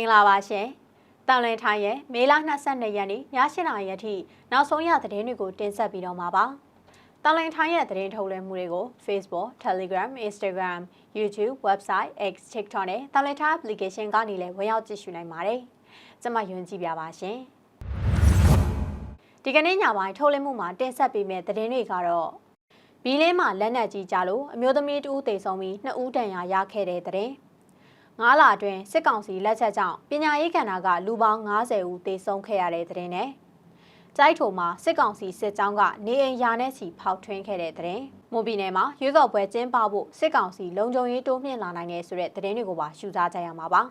င်္ဂလာပါရှင်။တောင်လင်ထိုင်းရဲ့မေလ22ရက်နေ့ည8:00နာရီအထိနောက်ဆုံးရသတင်းတွေကိုတင်ဆက်ပြီးတော့မှာပါ။တောင်လင်ထိုင်းရဲ့သတင်းထုတ်လွှင့်မှုတွေကို Facebook, Telegram, Instagram, YouTube, Website, X, TikTok နဲ့တောင်လင်ထိုင်း application ကနေလည်းဝင်ရောက်ကြည့်ရှုနိုင်ပါတယ်။ကျွန်မယွန်းကြည့်ပြပါရှင်။ဒီကနေ့ညပိုင်းထုတ်လွှင့်မှုမှာတင်ဆက်ပေးမယ့်သတင်းတွေကတော့ဘီလင်းမှာလက်နက်ကြီးကြလို့အမျိုးသမီးတဦးသေဆုံးပြီးနှစ်ဦးဒဏ်ရာရခဲ့တဲ့သတ င်း။ငါးလအတွင်းစစ်ကောင်စီလက်ချက်ကြောင့်ပညာရေးကဏ္ဍကလူပေါင်း90ဦးသေဆုံးခဲ့ရတဲ့တဲ့တင်နဲ့ကြိုက်ထုံမှာစစ်ကောင်စီစစ်ကြောင်းကနေအိမ်ယာနဲ့စီဖောက်ထွင်းခဲ့တဲ့တဲ့။မိုဘီနယ်မှာရွေးကောက်ပွဲကျင်းပဖို့စစ်ကောင်စီလုံခြုံရေးတိုးမြင့်လာနိုင်တဲ့ဆိုတဲ့သတင်းတွေကိုပါရှုစားကြရမှာပါ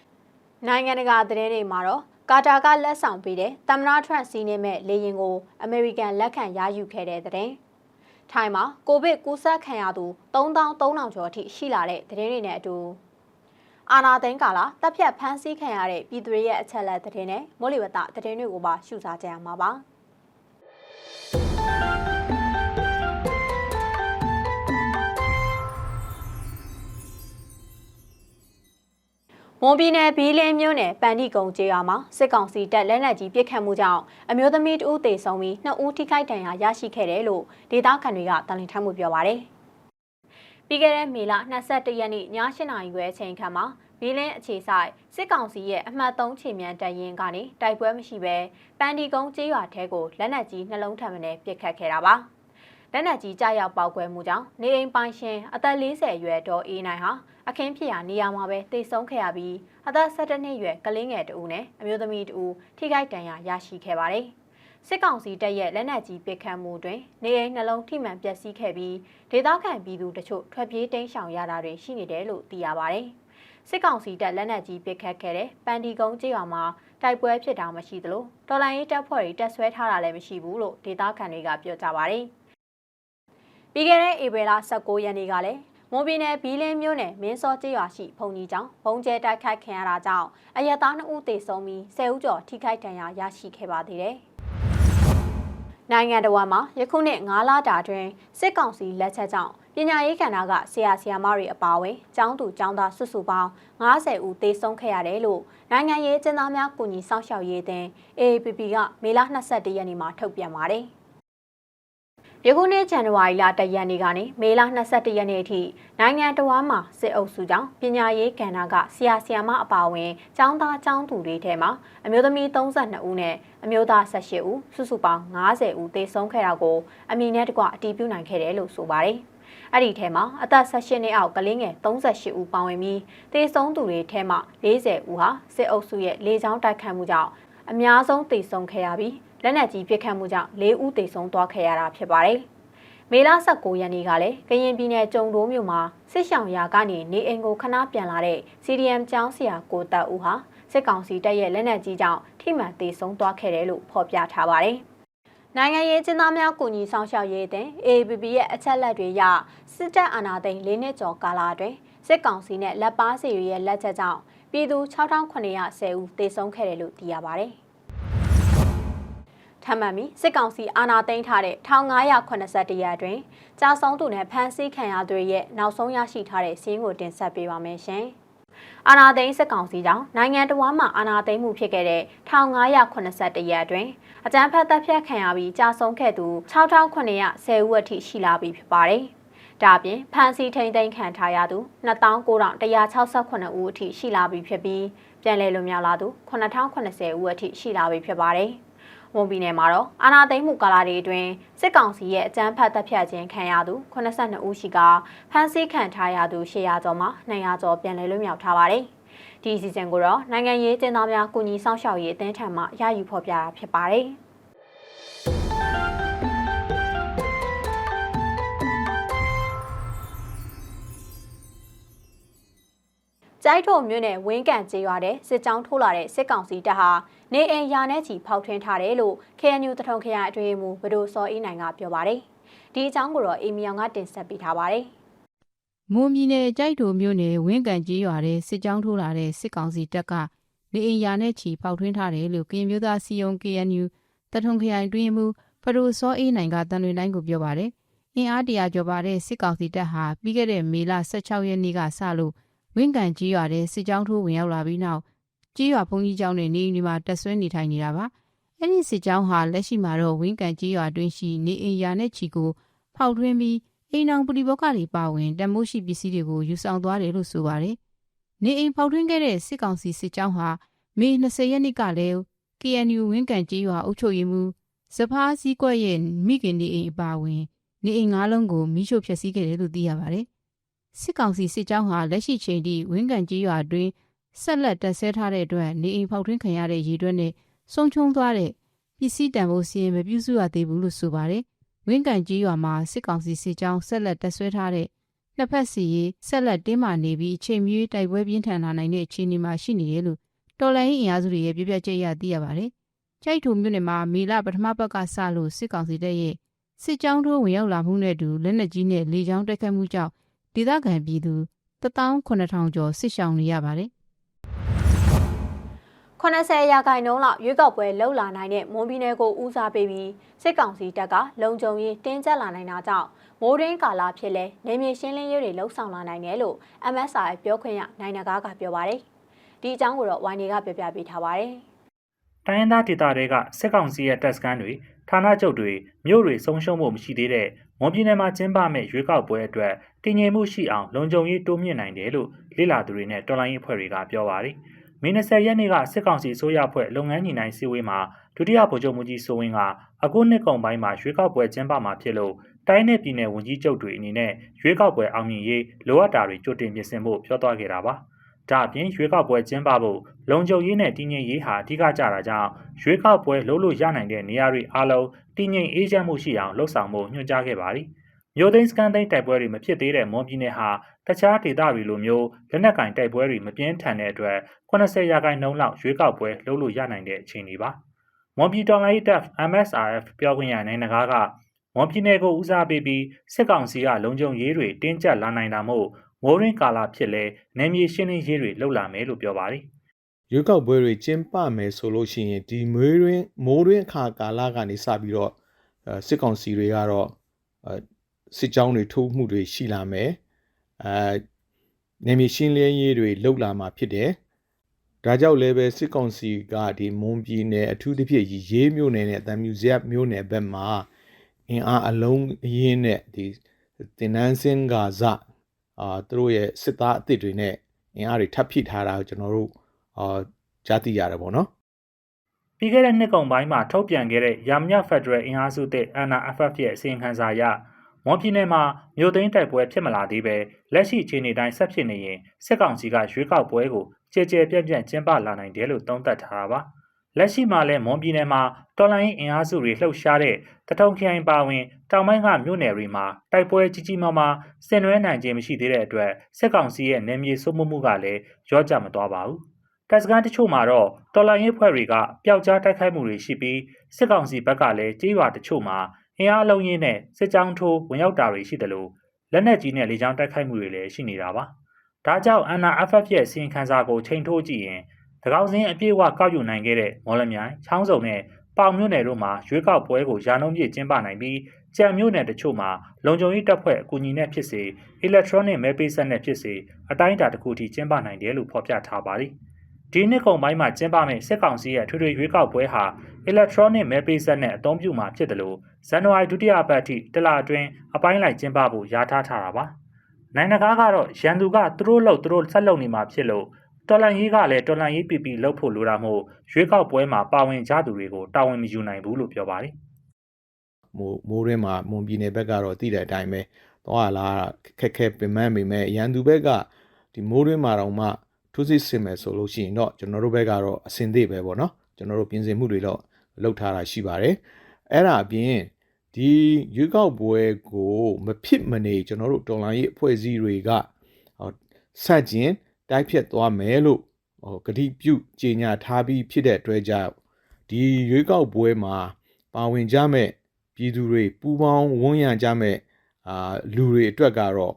။နိုင်ငံတကာသတင်းတွေမှာတော့ကာတာကလက်ဆောင်ပေးတဲ့တမနာထရန့်စီးနေမဲ့လေရင်ကိုအမေရိကန်လက်ခံရယူခဲ့တဲ့တဲ့။ထိုင်းမှာကိုဗစ်ကူးစက်ခံရသူ3300ကျော်အထိရှိလာတဲ့သတင်းတွေနဲ့အတူ အာနာသိန်းကာလာတပ်ဖြတ်ဖမ်းဆီးခံရတဲ့ပြည်သူတွေရဲ့အချက်လက်သတင်းနဲ့မိုးလေဝသသတင်းတွေကိုပါရှုစားကြရမှာပါမွန်ပြည်နယ်ဘီလင်းမြို့နယ်ပန်ဒီကုံကျေးရွာမှာစစ်ကောင်စီတပ်လက်နက်ကြီးပစ်ခတ်မှုကြောင့်အမျိုးသမီးတဦးသေဆုံးပြီးနှစ်ဦးထိခိုက်ဒဏ်ရာရရှိခဲ့တယ်လို့ဒေသခံတွေကတန်လင်းထမ်းမှုပြောပါရယ်။ ပြီးခဲ့တဲ့မေလ22ရက်နေ့ည8:00နာရီခွဲအချိန်ခန့်မှာဘီလင်းအခြေဆိုင်စစ်ကောင်စီရဲ့အမှတ်3ခြေမြန်တပ်ရင်းကနေတိုက်ပွဲမရှိဘဲပန်ဒီကုန်းကျေးရွာထဲကိုလက်နက်ကြီးနှလုံးထပ်မံပစ်ခတ်ခဲ့တာပါလက်နက်ကြီးကြားရောက်ပောက်ကွဲမှုကြောင့်နေအိမ်ပိုင်ရှင်အသက်40အရွယ်ဒေါ်အေးနိုင်ဟာအခင်းဖြစ်ရာနေရာမှာပဲတိတ်ဆုံးခဲ့ရပြီးအသက်17နှစ်အရွယ်ကလေးငယ်တဦးနဲ့အမျိုးသမီးတဦးထိခိုက်ဒဏ်ရာရရှိခဲ့ပါတယ်။ စစ်ကောင်စီတပ်ရဲ့လက်နက်ကြီးပစ်ခတ်မှုတွင်နေအိမ်နှလုံးထိမှန်ပျက်စီးခဲ့ပြီးဒေသခံပြည်သူတချို့ထွက်ပြေးတိမ်းရှောင်ရတာတွေရှိနေတယ်လို့သိရပါတယ်။စစ်ကောင်စီတပ်လက်နက်ကြီးပစ်ခတ်ခဲ့တဲ့ပန်ဒီကုန်းကျေးရွာမှာတိုက်ပွဲဖြစ်တာမရှိသလိုတော်လိုင်းရေးတပ်ဖွဲ့တွေတပ်ဆွဲထားတာလည်းမရှိဘူးလို့ဒေသခံတွေကပြောကြပါတယ်။ပြီးခဲ့တဲ့ဧပြီလ19ရက်နေ့ကလည်းမွန်ပြည်နယ်ဘီလင်းမြို့နယ်မင်းစောကျေးရွာရှိဘုံကြီးကျောင်းဘုံကျဲတိုက်ခိုက်ခံရတာကြောင့်အရသား2ဦးသေဆုံးပြီး10ဦးကျော်ထိခိုက်ဒဏ်ရာရရှိခဲ့ပါသေးတယ်။ နိုင်ငံတော်မှာယခုနှစ်9လတာတွင်စစ်ကောင်စီလက်ချက်ကြောင့်ပညာရေးကဏ္ဍကဆရာဆရာမတွေအပါအဝင်ကျောင်းသူကျောင်းသားစုစုပေါင်း90ဦးသေဆုံးခဲ့ရတယ်လို့နိုင်ငံရေးကျင်းသားများကူညီဆောင်ရှောက်ရေးအသင်း AAPP ကမေလ22ရက်နေ့မှာထုတ်ပြန်ပါတယ်။ ယခုနှစ်ဇန်နဝါရီလတရက်နေ့ကနေမေလ22ရက်နေ့အထိနိုင်ငံတော်မှာစစ်အုပ်စုကြောင့်ပညာရေးကဏ္ဍကဆရာဆရာမအပါအဝင်ကျောင်းသားကျောင်းသူတွေထဲမှာအမျိုးသမီး32ဦးနဲ့အမျိုးသား18ဦးစုစုပေါင်း90ဦးသေဆုံးခဲ့တာကိုအမည်နဲ့တကွအတည်ပြုနိုင်ခဲ့တယ်လို့ဆိုပါတယ်။အဲ့ဒီထဲမှာအသက်18နှစ်အောက်ကလေးငယ်38ဦးပါဝင်ပြီးသေဆုံးသူတွေထဲမှာ40ဦးဟာစစ်အုပ်စုရဲ့လေကြောင်းတိုက်ခတ်မှုကြောင့်အများဆုံးသေဆုံးခဲ့ရပြီး လက်နက်ကြီးပစ်ခတ်မှုကြောင့်၄ဦးသေဆုံးသွားခဲ့ရတာဖြစ်ပါတယ်။မေလ19ရက်နေ့ကလည်းကရင်ပြည်နယ်ကြုံတိုးမြို့မှာစစ်ဆောင်ရာကနေနေအိမ်ကိုခဏပြန်လာတဲ့ CDM ကျောင်းဆရာကိုတက်ဦးဟာစစ်ကောင်စီတပ်ရဲ့လက်နက်ကြီးကြောင့်ထိမှန်သေဆုံးသွားခဲ့တယ်လို့ဖော်ပြထားပါတယ်။နိုင်ငံရေးကျင်းသားများကူညီဆောင်ရှောက်ရေးတဲ့ AAPP ရဲ့အချက်လက်တွေရစစ်တပ်အာဏာသိမ်း၄နှစ်ကျော်ကာလအတွင်းစစ်ကောင်စီနဲ့လက်ပါစီတွေရဲ့လက်ချက်ကြောင့်ပြည်သူ6910ဦးသေဆုံးခဲ့တယ်လို့သိရပါတယ်။ ထပ်မံပြီးစစ်ကောင်စီအာဏာသိမ်းထားတဲ့1581ရက်အတွင်းကြာဆုံးသူနဲ့ဖမ်းဆီးခံရသူရဲ့နောက်ဆုံးရရှိထားတဲ့စီးရင်ကိုတင်ဆက်ပေးပါမယ်ရှင်။အာဏာသိမ်းစစ်ကောင်စီကြောင့်နိုင်ငံတော်မှာအာဏာသိမ်းမှုဖြစ်ခဲ့တဲ့1581ရက်အတွင်းအကြမ်းဖက်တပ်ဖြတ်ခံရပြီးကြာဆုံးခဲ့သူ6910ဦးအထိရှိလာပြီဖြစ်ပါတယ်။ဒါပြင်ဖမ်းဆီးထိန်သိမ်းခံထားရသူ2968ဦးအထိရှိလာပြီဖြစ်ပြီးပြန်လည်လွတ်မြောက်လာသူ9080ဦးအထိရှိလာပြီဖြစ်ပါတယ်။ မွန်ပြည်နယ်မှာတော့အာဏာသိမ်းမှုကာလတွေအတွင်းစစ်ကောင်စီရဲ့အကြမ်းဖက်တပ်ဖြတ်ခြင်းခံရသူ82ဦးရှိကဖမ်းဆီးခံထားရသူ800ကျော်မှ200ကျော်ပြန်လည်လွတ်မြောက်ထားပါတယ်။ဒီစီစဉ်ကိုတော့နိုင်ငံရေးကျင်းသားများကုညီဆောင်ရှောက်ရေးအသင်းထံမှရယူဖော်ပြတာဖြစ်ပါတယ်။ ကျိုက်ထုံမြို့နယ်ဝင်းကန်ကျေးရွာတဲ့စစ်ကြောင်းထိုးလာတဲ့စစ်ကောင်စီတပ်ဟာနေအိမ်ရာနဲ့ချီဖောက်ထွင်းထားတယ်လို့ KNU တထုံခရိုင်အတွင်းမှူးဘဒိုစောအေးနိုင်ကပြောပါတယ်။ဒီအကြောင်းကိုတော့အေမီယောင်ကတင်ဆက်ပေးထားပါတယ်။မွန်ပြည်နယ်ကြိုက်ထုံမြို့နယ်ဝင်းကန်ကျေးရွာတဲ့စစ်ကြောင်းထိုးလာတဲ့စစ်ကောင်စီတပ်ကနေအိမ်ရာနဲ့ချီဖောက်ထွင်းထားတယ်လို့ကရင်မျိုးသားစီယုံ KNU တထုံခရိုင်အတွင်းမှူးဘဒိုစောအေးနိုင်ကတန်လွင်တိုင်းကိုပြောပါတယ်။အင်အားတရာကျော်ပါတဲ့စစ်ကောင်စီတပ်ဟာပြီးခဲ့တဲ့မေလ16ရက်နေ့ကစလို့ ဝင်းကန်ကြီးရွာတဲ့စစ်ကြောင်းထိုးဝင်ရောက်လာပြီးနောက်ကြေးရွာဘုံကြီးကျောင်းနဲ့နေအိမ်တွေမှာတက်ဆွဲနေထိုင်နေတာပါအဲ့ဒီစစ်ကြောင်းဟာလက်ရှိမှာတော့ဝင်းကန်ကြေးရွာတွင်းရှိနေအိမ်ယာနဲ့ချီကိုဖောက်ထွင်းပြီးအိမ်အောင်ပရိဘောကတွေပါဝင်တန်မိုးရှိပစ္စည်းတွေကိုယူဆောင်သွားတယ်လို့ဆိုပါတယ်နေအိမ်ဖောက်ထွင်းခဲ့တဲ့စစ်ကောင်စီစစ်ကြောင်းဟာမေ20ရက်နေ့ကလည်း KNU ဝင်းကန်ကြေးရွာအုပ်ချုပ်ရေးမှူးစဖားစည်းကွက်ရဲ့မိခင်နေအိမ်အပါအဝင်နေအိမ်ငါးလုံးကိုမိရှို့ဖျက်ဆီးခဲ့တယ်လို့သိရပါတယ်။ စစ်ကောင်စီစစ်ကြောင်းဟာလက်ရှိချိန်ထိဝင်းကန်ကြီးရွာအတွင်းဆက်လက်တပ်ဆဲထားတဲ့အတွက်နေအိမ်ဖောက်ထွင်းခံရတဲ့ရေတွက်နဲ့ဆုံးချုံသွားတဲ့ပစ္စည်းတန်ဖိုးစီရင်မပြုစုရသေးဘူးလို့ဆိုပါတယ်။ဝင်းကန်ကြီးရွာမှာစစ်ကောင်စီစစ်ကြောင်းဆက်လက်တပ်ဆွဲထားတဲ့နှစ်ဖက်စီရေးဆက်လက်တင်းမာနေပြီးအချိန်မီတိုက်ပွဲပြင်းထန်လာနိုင်တဲ့အခြေအနေမှာရှိနေတယ်လို့တော်လိုင်းအင်အားစုတွေရဲ့ပြပြချက်အရသိရပါတယ်။ကြိုက်ထုံမြို့နယ်မှာမေလပထမပတ်ကစလို့စစ်ကောင်စီတပ်ရဲ့စစ်ကြောင်းတို့ဝင်ရောက်လာမှုနဲ့အတူလက်နက်ကြီးနဲ့လေကြောင်းတိုက်ခတ်မှုကြောင့် ဒေသခံပြည်သူ18000ကျော်စစ်ရှောင်နေရပါတယ်80ရာခိုင်နှုန်းလောက်ရွေးကောက်ပွဲလှုပ်လာနိုင်တဲ့မွန်ပြည်နယ်ကိုဦးစားပေးပြီးစစ်ကောင်စီတပ်ကလုံခြုံရေးတင်းကျပ်လာနိုင်တာကြောင့်မိုးရင်းကာလာဖြစ်လဲနေမြေရှင်းလင်းရေးတွေလှုပ်ဆောင်လာနိုင်တယ်လို့ MSI ပြောခွင့်ရနိုင်နဂါကပြောပါတယ်။ဒီအကြောင်းကိုတော့ YNE ကပြောပြပေးထားပါတယ်။တိုင်းရင်းသားဒေသတွေကစစ်ကောင်စီရဲ့တပ်စခန်းတွေဌာနချုပ်တွေမြို့တွေဆုံးရှုံးမှုမရှိသေးတဲ့ မွန်ပြည်နယ်မှာကျင်းပမဲ့ရွေးကောက်ပွဲအတွက်တည်ငြိမ်မှုရှိအောင်လုံခြုံရေးတိုးမြင့်နိုင်တယ်လို့လေ့လာသူတွေနဲ့တော်လိုင်းရေးအဖွဲ့တွေကပြောပါတယ်။မင်း20ရက်နေ့ကစစ်ကောင်စီအစိုးရအဖွဲ့လုပ်ငန်းညီနိုင်စည်းဝေးမှာဒုတိယဗိုလ်ချုပ်မှုကြီးစိုးဝင်းကအခုနှစ်ကုန်ပိုင်းမှာရွေးကောက်ပွဲကျင်းပမှာဖြစ်လို့တိုင်းနယ်ပြည်နယ်ဝန်ကြီးချုပ်တွေအနေနဲ့ရွေးကောက်ပွဲအောင်မြင်ရေးလိုအပ်တာတွေကြိုတင်ပြင်ဆင်ဖို့ပြောသွားခဲ့တာပါ။ ဒါအပြင်ရွေးကောက်ပွဲကျင်းပဖို့လုံခြုံရေးနဲ့တည်ငြိမ်ရေးဟာအဓိကကြတာကြောင့်ရွေးကောက်ပွဲလုပ်လို့ရနိုင်တဲ့နေရာတွေအားလုံးတည်ငြိမ်အေးချမ်းမှုရှိအောင်လှုပ်ဆောင်ဖို့ညွှန်ကြားခဲ့ပါတယ်။မြို့သိမ်းစကန်သိမ်းတိုက်ပွဲတွေမဖြစ်သေးတဲ့မွန်ပြည်နယ်ဟာတခြားဒေသတွေလိုမျိုးလက်နက်ကင်တိုက်ပွဲတွေမပြင်းထန်တဲ့အတွက်80ရာခိုင်နှုန်းလောက်ရွေးကောက်ပွဲလုပ်လို့ရနိုင်တဲ့အခြေအနေပါ။မွန်ပြည်တော်လိုင်းတပ် MSRF ပြောခွင့်ရနိုင်နဂါကမွန်ပြည်နယ်ကိုဦးစားပေးပြီးစစ်ကောင်စီကလုံခြုံရေးတွေတင်းကျပ်လာနိုင်တာမို့ မိုးရင်းကာလာဖြစ်လဲနယ်မြေရှင်းလင်းရေးတွေလှုပ်လာမယ်လို့ပြောပါတယ်ရွေးကောက်ပွဲတွေကျင်းပမယ်ဆိုလို့ရှိရင်ဒီမွေးရင်းမိုးရင်းအခါကာလကနေစပြီးတော့အဲစစ်ကောင်စီတွေကတော့အဲစစ်ကြောင်းတွေထိုးမှုတွေရှိလာမယ်အဲနေမြေရှင်းလင်းရေးတွေလှုပ်လာမှာဖြစ်တယ်ဒါကြောင့်လည်းပဲစစ်ကောင်စီကဒီမွန်ပြည်နယ်အထူးသဖြင့်ရေးမြို့နယ်နဲ့တံမြူဇက်မြို့နယ်ဘက်မှာအင်အားအလုံးအရင်းနဲ့ဒီတင်နန်းစင်ကစား အာသူတို့ရဲ့စစ်သားအစ်စ်တွေနဲ့အင်အားတွေထပ်ဖြည့်ထားတာကိုကျွန်တော်တို့အာကြားသိရတယ်ပေါ့နော်။ပြီးခဲ့တဲ့နှစ်ကုန်ပိုင်းမှာထုတ်ပြန်ခဲ့တဲ့ရာမညဖက်ဒရယ်အင်အားစုတဲ့ NRFF ရဲ့အစီရင်ခံစာအရမွန်ပြည်နယ်မှာမြို့သိမ်းတိုက်ပွဲဖြစ်မလာသေးပဲလက်ရှိအခြေအနေတိုင်းဆက်ဖြစ်နေရင်စစ်ကောင်စီကရွေးကောက်ပွဲကိုကြဲကြဲပြန့်ပြန့်ကျင်းပလာနိုင်တယ်လို့သုံးသပ်ထားတာပါ။ လက်ရှိမှာလည်းမွန်ပြည်နယ်မှာတော်လိုင်းအင်အားစုတွေလှုပ်ရှားတဲ့တထုံခရိုင်ပါဝင်တောင်ပိုင်းကမြို့နယ်တွေမှာတိုက်ပွဲကြီးကြီးမားမားဆင်နွှဲနိုင်ခြင်းမရှိသေးတဲ့အတွက်စစ်ကောင်စီရဲ့နယ်မြေစိုးမိုးမှုကလည်းရောကြမသွားပါဘူး။တပ်စခန်းတချို့မှာတော့တော်လိုင်းရေးဖွဲ့တွေကပျောက်ကြားတိုက်ခိုက်မှုတွေရှိပြီးစစ်ကောင်စီဘက်ကလည်းကြေးရွာတချို့မှာအင်အားလုံးရင်းနဲ့စစ်ကြောင်းထိုးဝင်ရောက်တာတွေရှိတယ်လို့လက်နက်ကြီးနဲ့လေကြောင်းတိုက်ခိုက်မှုတွေလည်းရှိနေတာပါ။ဒါကြောင့် NRFF ရဲ့စီရင်ခံစာကိုချိန်ထိုးကြည့်ရင် တကောက်စင်းအပြည့်အဝကောက်ယူနိုင်ခဲ့တဲ့မော်လမြိုင်ချောင်းစုံနဲ့ပေါင်မြို့နယ်တို့မှာရွေးကောက်ပွဲကိုရာနှုန်းပြည့်ကျင်းပနိုင်ပြီးကြံမြို့နယ်တချို့မှာလုံခြုံရေးတပ်ဖွဲ့အကူအညီနဲ့ဖြစ်စေ electronic မဲပေးဆက်နဲ့ဖြစ်စေအတိုင်းအတာတစ်ခုထိကျင်းပနိုင်တယ်လို့ဖော်ပြထားပါတယ်။ဒီနှစ်ကုန်ပိုင်းမှာကျင်းပမယ့်စစ်ကောင်စီရဲ့ထွေထွေရွေးကောက်ပွဲဟာ electronic မဲပေးဆက်နဲ့အသုံးပြုမှာဖြစ်တယ်လို့ဇန်နဝါရီဒုတိယပတ်ထိတလအတွင်းအပိုင်းလိုက်ကျင်းပဖို့ယာထားထားတာပါ။နိုင်နဂါကတော့ရန်သူကသူတို့လှုပ်သူတို့ဆက်လုပ်နေမှာဖြစ်လို့ တော်လန်ရေးကလည်းတော်လန်ရေးပီပီလှုပ်ဖို့လိုတာမို့ရွေးကောက်ပွဲမှာပါဝင်ကြသူတွေကိုတာဝန်မယူနိုင်ဘူးလို့ပြောပါတယ်မိုးမိုးရင်းမှာမွန်ပြည်နယ်ဘက်ကတော့တည်တဲ့အတိုင်းပဲသွားလာခက်ခဲပင်ပန်းပေမဲ့ရန်သူဘက်ကဒီမိုးရင်းမှာတော့မှထိုးစစ်ဆင်မယ်ဆိုလို့ရှိရင်တော့ကျွန်တော်တို့ဘက်ကတော့အစင်သေးပဲပေါ့နော်ကျွန်တော်တို့ပြင်ဆင်မှုတွေတော့လုပ်ထားတာရှိပါတယ်အဲ့ဒါအပြင်ဒီရွေးကောက်ပွဲကိုမဖြစ်မနေကျွန်တော်တို့တော်လိုင်းရေးအဖွဲ့အစည်းတွေကဟောဆက်ကျင် တိုက်ဖြတ်သွားမယ်လို့ဟောကတိပြုကြေညာထားပြီးဖြစ်တဲ့အတွက်ကြောင့်ဒီရွေးကောက်ပွဲမှာပါဝင်ကြမဲ့ပြည်သူတွေပူးပေါင်းဝန်းရံကြမဲ့အာလူတွေအတွက်ကတော့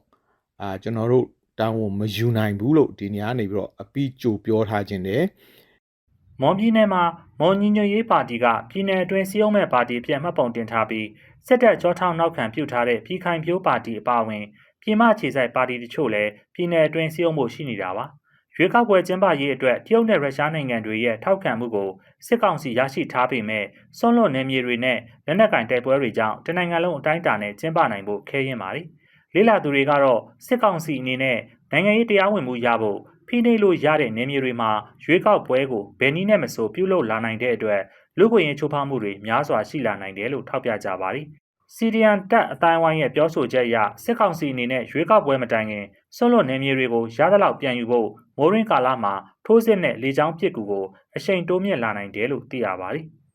အာကျွန်တော်တို့တောင်းဝန်မယူနိုင်ဘူးလို့ဒီနေရာနေပြီးတော့အပီးကြိုပြောထားခြင်းတယ်။မော်ပြည်နယ်မှာမော်ညီညွတ်ရေးပါတီကပြည်내အတွင်းစည်းရုံးမဲ့ပါတီပြန်မှတ်ပုံတင်ထားပြီးစစ်တပ်ကြောထောက်နောက်ခံပြုထားတဲ့ပြည်ခိုင်ဖြိုးပါတီအပါအဝင် ပြည်မခြေဆိုင်ပါတီတချို့လည်းပြည်내အတွင်းစည်းရုံးဖို့ရှိနေတာပါ။ရွေးကောက်ပွဲကျင်းပရေးအတွက်တရုတ်နဲ့ရုရှားနိုင်ငံတွေရဲ့ထောက်ခံမှုကိုစစ်ကောင်စီရရှိထားပေမဲ့စွန့်လွတ်နယ်မြေတွေနဲ့လက်နက်ကင်တိုက်ပွဲတွေကြောင့်တနိုင်ငံလုံးအတိုင်းအတာနဲ့ကျင်းပနိုင်ဖို့ခဲရင်ပါတယ်။လေးလာသူတွေကတော့စစ်ကောင်စီအနေနဲ့နိုင်ငံရေးတရားဝင်မှုရဖို့ဖိနှိပ်လို့ရတဲ့နယ်မြေတွေမှာရွေးကောက်ပွဲကိုဘယ်နည်းနဲ့မဆိုပြုလုပ်လာနိုင်တဲ့အတွက်လူ့ခွင့်ရေးချိုးဖောက်မှုတွေများစွာရှိလာနိုင်တယ်လို့ထောက်ပြကြပါတယ်။ စီရီယန်တပ်အတိုင်းဝိုင်းရဲ့ပြောဆိုချက်အရစစ်ကောင်စီအနေနဲ့ရွေးကောက်ပွဲမတိုင်ခင်ဆွန့်လွတ်နယ်မြေတွေကိုရသလောက်ပြန်ယူဖို့မိုးရင်းကာလမှာထိုးစစ်နဲ့လေကြောင်းပစ်ကူကိုအရှိန်တိုးမြင့်လာနိုင်တယ်လို့သိရပါတယ်။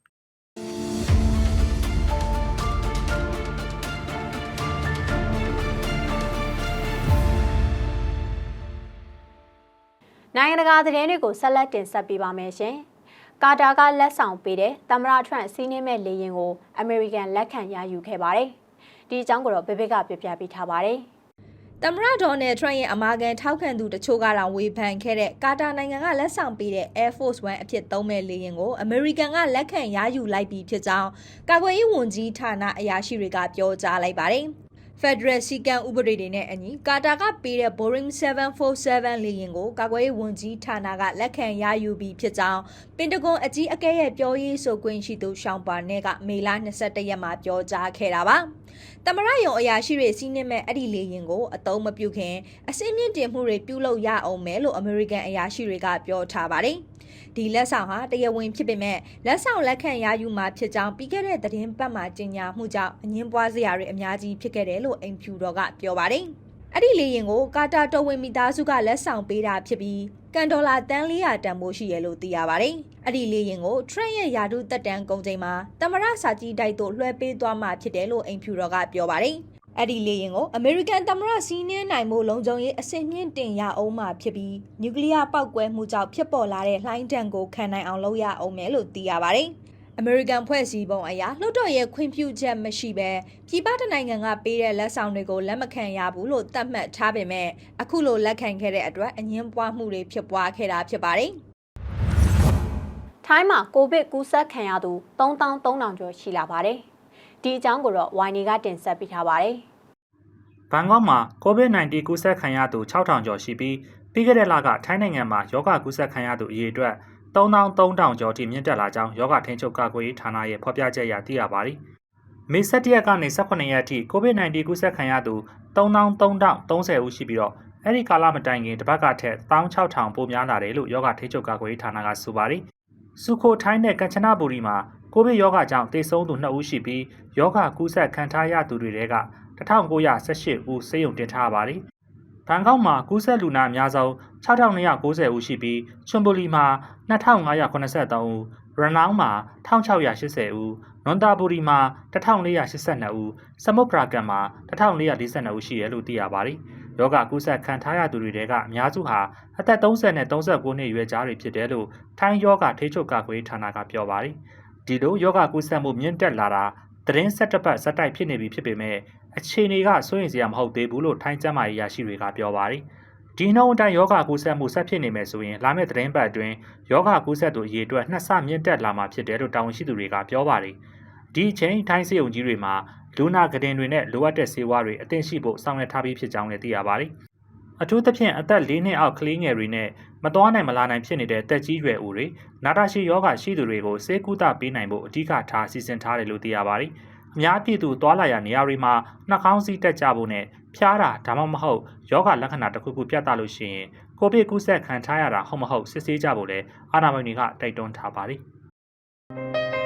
နိုင်ငံတကာသတင်းတွေကိုဆက်လက်တင်ဆက်ပေးပါမယ်ရှင်။ ကာတာကလက်ဆောင်ပေးတဲ့တမရထရန့်စီးနှင်းမဲ့လေရင်ကိုအမေရိကန်လက်ခံရယူခဲ့ပါတယ်။ဒီအကြောင်းကိုတော့ဘေဘေကပြပြပေးထားပါတယ်။သမ္မတဒေါ်နယ်ထရန့်ရဲ့အမာခံထောက်ခံသူတချို့ကတော့ဝေဖန်ခဲ့တဲ့ကာတာနိုင်ငံကလက်ဆောင်ပေးတဲ့ Air Force One အဖြစ်သုံးမဲ့လေယာဉ်ကိုအမေရိကန်ကလက်ခံရယူလိုက်ပြီးဖြစ်ကြောင်းကာကွယ်ရေးဝန်ကြီးဌာနအရာရှိတွေကပြောကြားလိုက်ပါတယ်။ Federal စီကံဥပဒေတွေနဲ့အညီကာတာကပေးတဲ့ Boeing 747လေယာဉ်ကိုကာကွယ်ရေးဝန်ကြီးဌာနကလက်ခံရယူပြီးဖြစ်ကြောင်းပင်တဂွန်အကြီးအကဲရဲ့ပြောရေးဆိုခွင့်ရှိသူရှောင်းပါနယ်ကမေလ22ရက်မှာပြောကြားခဲ့တာပါ။သမရယုံအရာရှိတွေစီးနှင်းမဲ့အဲ့ဒီလေယာဉ်ကိုအတုံးမပြုခင်အစင်းမြင့်တင်မှုတွေပြုလုပ်ရအောင်မယ်လို့အမေရိကန်အရာရှိတွေကပြောထားပါတယ်။ ဒီလက်ဆောင်ဟာတရားဝင်ဖြစ်ပေမဲ့လက်ဆောင်လက်ခံရယူမှာဖြစ်ကြောင်းပြီးခဲ့တဲ့သတင်းပတ်မှာကြေညာမှုကြောင့်အငင်းပွားစရာတွေအများကြီးဖြစ်ခဲ့တယ်လို့အိမ်ဖြူတော်ကပြောပါတယ်။အဲ့ဒီလေရင်ကိုကာတာတော်ဝင်မိသားစုကလက်ဆောင်ပေးတာဖြစ်ပြီးကန်ဒေါ်လာတန်400တန်ဖိုးရှိရလို့သိရပါတယ်။အဲ့ဒီလေရင်ကို Trent ရဲ့ယာဒုတက်တန်းကုန်ချိန်မှာတမရစာကြီးတိုက်တို့လွှဲပေးသွားမှာဖြစ်တယ်လို့အိမ်ဖြူတော်ကပြောပါတယ်။ အဲ့ဒီလေရင်ကိုအမေရိကန်သမ္မတစီးနင်းနိုင်မှုလုံခြုံရေးအဆင့်မြင့်တင်ရအောင်မှာဖြစ်ပြီးနျူကလ িয়ার ပောက်ကွဲမှုကြောင့်ဖြစ်ပေါ်လာတဲ့လှိုင်းတံကိုခံနိုင်အောင်လုပ်ရအောင်မယ်လို့သိရပါတယ်။အမေရိကန်ဖွဲ့စည်းပုံအရာလွှတ်တော်ရဲ့ခွင့်ပြုချက်မရှိဘဲပြည်ပတနိုင်ငံကပေးတဲ့လက်ဆောင်တွေကိုလက်မခံရဘူးလို့သတ်မှတ်ထားပေမဲ့အခုလိုလက်ခံခဲ့တဲ့အတွက်အငင်းပွားမှုတွေဖြစ်ပွားခဲ့တာဖြစ်ပါတယ်။ထိုင်းမှာကိုဗစ်ကူးစက်ခံရသူ3300ကျော်ရှိလာပါတယ်။ ဒီအကြောင်းကိုတော့ဝိုင်နေကတင်ဆက်ပေးထားပါတယ်။ဘန်ကောက်မှာ COVID-19 ကူးစက်ခံရသူ6000ကျော်ရှိပြီးပြီးခဲ့တဲ့လကထိုင်းနိုင်ငံမှာယောဂကူးစက်ခံရသူအရေအတွက်3300ကျော်ထိမြင့်တက်လာကြောင်းယောဂထိန်းချုပ်ကာကွယ်ရေးဌာနရဲ့ဖော်ပြချက်အရသိရပါတယ်။မေ17ရက်ကနေ18ရက်အထိ COVID-19 ကူးစက်ခံရသူ3330ဦးရှိပြီးတော့အဲ့ဒီကာလမတိုင်ခင်တစ်ပတ်ကထက်16000ပိုများလာတယ်လို့ယောဂထိန်းချုပ်ကာကွယ်ရေးဌာနကဆိုပါတယ်။ စုခိုထိုင်းနဲ့ကမ်ချနာဘူရီမှာကိုဗစ်ယောဂကြောင့်သေဆုံးသူ2ဦးရှိပြီးယောဂကူးစက်ခံထားရသူတွေတဲက1918ဦးဆေးရုံတင်ထားပါတယ်။ဘန်ကောက်မှာကူးစက်လူနာအများဆုံး6290ဦးရှိပြီးချွန်ဘူလီမှာ2583ဦးရနောင်းမှာ1680ဦးနွန်တာဘူရီမှာ1482ဦးစမုတ်ပရာကန်မှာ1442ဦးရှိတယ်လို့သိရပါတယ်။ ယောဂကူးစက်ခံထားရသူတွေတဲကအများစုဟာအသက်30နဲ့39နှစ်အရွယ်ကြားတွေဖြစ်တယ်လို့ထိုင်းယောဂထိချုပ်ကာကွယ်ရေးဌာနကပြောပါတယ်။ဒီလိုယောဂကူးစက်မှုမြင့်တက်လာတာသတင်းဆက်တစ်ပတ်ဆက်တိုက်ဖြစ်နေပြီဖြစ်ပေမဲ့အခြေအနေကစိုးရိမ်စရာမဟုတ်သေးဘူးလို့ထိုင်းကျန်းမာရေးရရှိတွေကပြောပါတယ်။ဒီနှုန်းအတိုင်းယောဂကူးစက်မှုဆက်ဖြစ်နေမယ်ဆိုရင်လာမယ့်သတင်းပတ်အတွင်းယောဂကူးစက်သူအရေအတွက်နှစ်ဆမြင့်တက်လာမှာဖြစ်တယ်လို့တာဝန်ရှိသူတွေကပြောပါတယ်။ဒီအချိန်ထိုင်းစေုံကြီးတွေမှာ လူနာကတင်တွေနဲ့လိုအပ်တဲ့ဆေးဝါးတွေအသင့်ရှိဖို့ဆောင်ရွက်ထားပြီးဖြစ်ကြောင်းလည်းသိရပါတယ်။အထူးသဖြင့်အသက်၄နှစ်အောက်ကလေးငယ်တွေနဲ့မသွားနိုင်မလာနိုင်ဖြစ်နေတဲ့တက်ကြီးရွယ်ဦးတွေနာတာရှည်ယောဂရှိသူတွေကိုစေကူတာပေးနိုင်ဖို့အဓိကထားစီစဉ်ထားတယ်လို့သိရပါတယ်။အများပြည်သူသွားလာရနေရာတွေမှာနှာခေါင်းစည်းတက်ကြဖို့နဲ့ဖျားတာဒါမှမဟုတ်ယောဂလက္ခဏာတစ်ခုခုပြတ်သားလို့ရှိရင်ကိုဗစ်ကူးစက်ခံထားရတာဟုတ်မဟုတ်စစ်ဆေးကြဖို့လည်းအာဏာပိုင်တွေကတိုက်တွန်းထားပါတယ်။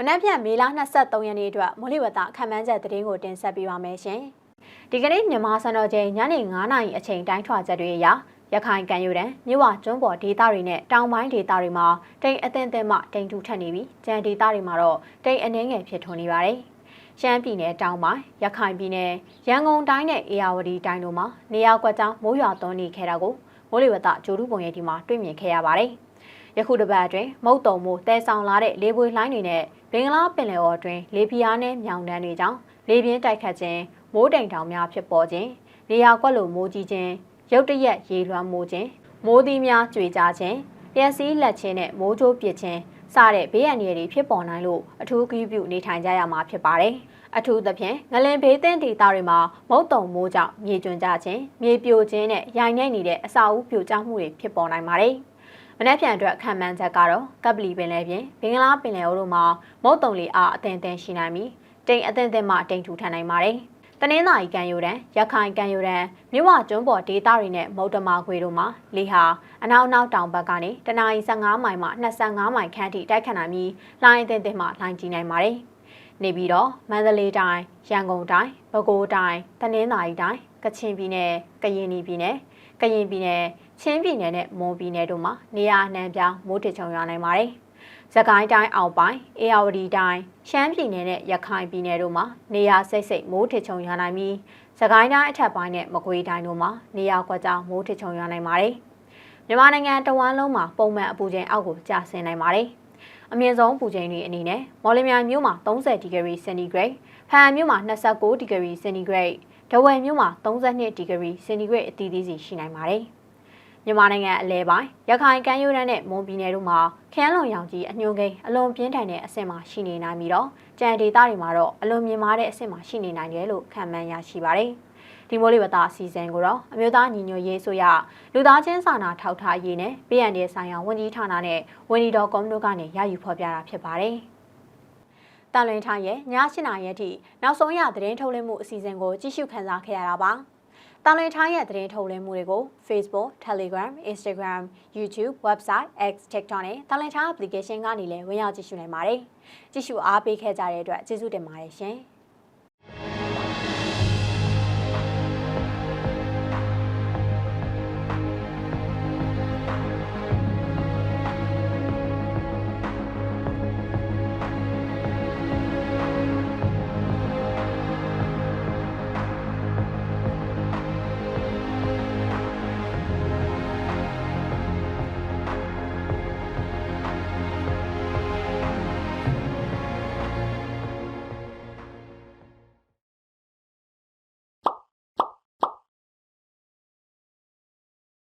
မနက်ဖြန်မေလ23ရက်နေ့အတွက်မိုးလေဝသခန့်မှန်းချက်သတင်းကိုတင်ဆက်ပေးပါမယ်ရှင်။ဒီကနေ့မြန်မာစံတော်ချိန်ညနေ9:00နာရီအချိန်တိုင်းထွာချက်တွေအရရခိုင်ကံယူတန်းမြို့ဝကျွန်းပေါ်ဒေသတွေနဲ့တောင်ပိုင်းဒေသတွေမှာတိမ်အသင့်အသင့်မှတိမ်ထူထပ်နေပြီးကြံဒေသတွေမှာတော့တိမ်အနှဲငယ်ဖြစ်ထွန်းနေပါတယ်။ရှမ်းပြည်နယ်တောင်ပိုင်းရခိုင်ပြည်နယ်ရန်ကုန်တိုင်းနဲ့အေရဝတီတိုင်းတို့မှာနေရာကွက်ကြားမိုးရွာသွန်းနေခဲ့တာကိုမိုးလေဝသကြိုးတူပုံရိပ်ဒီမှာတွေ့မြင်ခဲ့ရပါတယ်။ယခုတစ်ပတ်အတွင်းမုတ်တုံမိုးတဲဆောင်လာတဲ့လေပွေလှိုင်းတွေနဲ့ ဘင်္ဂလားပင်လယ်အော်အတွင်းလေပြင်းနဲ့မြောင်တန်းတွေကြောင့်လေပြင်းတိုက်ခတ်ခြင်းမိုးတိမ်တောင်များဖြစ်ပေါ်ခြင်းနေရာကွက်လိုမိုးကြီးခြင်းရုတ်တရက်ရေလွှမ်းမိုးခြင်းမိုးသီးများကြွေကြခြင်းလျှက်စီးလက်ချင်းနဲ့မိုးကြိုးပစ်ခြင်းစတဲ့ဘေးအန္တရာယ်တွေဖြစ်ပေါ်နိုင်လို့အထူးဂရုပြုနေထိုင်ကြရမှာဖြစ်ပါတယ်။အထူးသဖြင့်ငလင်ဘေးသင့်ဒေသတွေမှာမုတ်တုံမိုးကြောင့်မြေကျွံကြခြင်းမြေပြိုခြင်းနဲ့ရိုင်နှိမ့်နေတဲ့အစာအုပ်ပြိုကျမှုတွေဖြစ်ပေါ်နိုင်ပါတယ်။ မနက်ဖြန်အတွက်ခံမှန်းချက်ကတော့ကပလီပင်လယ်ပြင်ဘင်္ဂလားပင်လယ်အော်တို့မှာမုတ်တုံလေးအားအသင်သင်ရှိနိုင်ပြီးတိမ်အသင်သင်မှတိမ်ထူထန်နိုင်ပါတယ်။တနင်္သာရီကံယူရန်ရခိုင်ကံယူရန်မြဝကျွန်းပေါ်ဒေသတွေနဲ့မုတ်တမခွေတို့မှာလေဟာအနောက်အနောက်တောင်ဘက်ကနေတနအီ15မိုင်မှ25မိုင်ခန့်ထိတိုက်ခတ်နိုင်ပြီးလိုင်းအသင်သင်မှလိုင်းကြီးနိုင်ပါတယ်။နေပြီးတော့မန္တလေးတိုင်းရန်ကုန်တိုင်းပဲခူးတိုင်းတနင်္သာရီတိုင်းကချင်ပြည်နယ်ကရင်ပြည်နယ်ကရင်ပြည်နယ် ချင်းပြည်နယ်နဲ့မွန်ပြည်နယ်တို့မှာနေရာအနှံ့ပြောင်းမိုးထစ်ချုံရွာနိုင်ပါတယ်။စကိုင်းတိုင်းအောက်ပိုင်းအေရဝတီတိုင်းရှမ်းပြည်နယ်နဲ့ရခိုင်ပြည်နယ်တို့မှာနေရာစိတ်စိတ်မိုးထစ်ချုံရွာနိုင်ပြီးစကိုင်းတိုင်းအထက်ပိုင်းနဲ့မကွေးတိုင်းတို့မှာနေရာကွက်ကြောင်မိုးထစ်ချုံရွာနိုင်ပါတယ်။မြန်မာနိုင်ငံတဝန်းလုံးမှာပုံမှန်အပူချိန်အောက်ကိုကျဆင်းနိုင်ပါတယ်။အမြင့်ဆုံးပူချိန်တွေအနေနဲ့မော်လမြိုင်မြို့မှာ30ဒီဂရီစင်တီဂရိတ်ဖန်မြို့မှာ29ဒီဂရီစင်တီဂရိတ်ဒဝယ်မြို့မှာ32ဒီဂရီစင်တီဂရိတ်အသီးသီးစီရှိနိုင်ပါတယ်။ မြန်မာနိုင်ငံအလဲပိုင်းရခိုင်ကမ်းရိုးတန်းနဲ့မွန်ပြည်နယ်တို့မှာခရမ်းလွန်ရောင်ကြီးအညွန်ကိန်းအလွန်ပြင်းထန်တဲ့အဆင့်မှာရှိနေနိုင်ပြီးတော့ကြံဒေသတွေမှာတော့အလွန်မြင့်မားတဲ့အဆင့်မှာရှိနေနိုင်တယ်လို့ခန့်မှန်းရရှိပါတယ်။ဒီမိုးလေဝသအစီအစဉ်ကိုတော့အမျိုးသားညီညွတ်ရေးဆိုရလူသားချင်းစာနာထောက်ထားရေးနဲ့ပြည်ရန်တဲ့ဆိုင်ရာဝန်ကြီးဌာနနဲ့ဝန်ကြီးတော်ကွန်တို့ကနေရယူဖော်ပြတာဖြစ်ပါတယ်။တန်လွင်ထိုင်းရဲ့ည8နာရီအထိနောက်ဆုံးရသတင်းထုတ်လွှင့်မှုအစီအစဉ်ကိုကြည့်ရှုခန်းစားခဲ့ရတာပါ။ တန်လွင်ထိုင်းရဲ့သတင်းထုတ်လွှင့်မှုတွေကို Facebook, Telegram, Instagram, YouTube, Website, X, TikTok နဲ့တန်လွင်ထိုင်း application ကနေလည်းဝင်ရောက်ကြည့်ရှုနိုင်ပါတယ်။ကြည့်ရှုအားပေးခဲ့ကြတဲ့အတွက်ကျေးဇူးတင်ပါတယ်ရှင်။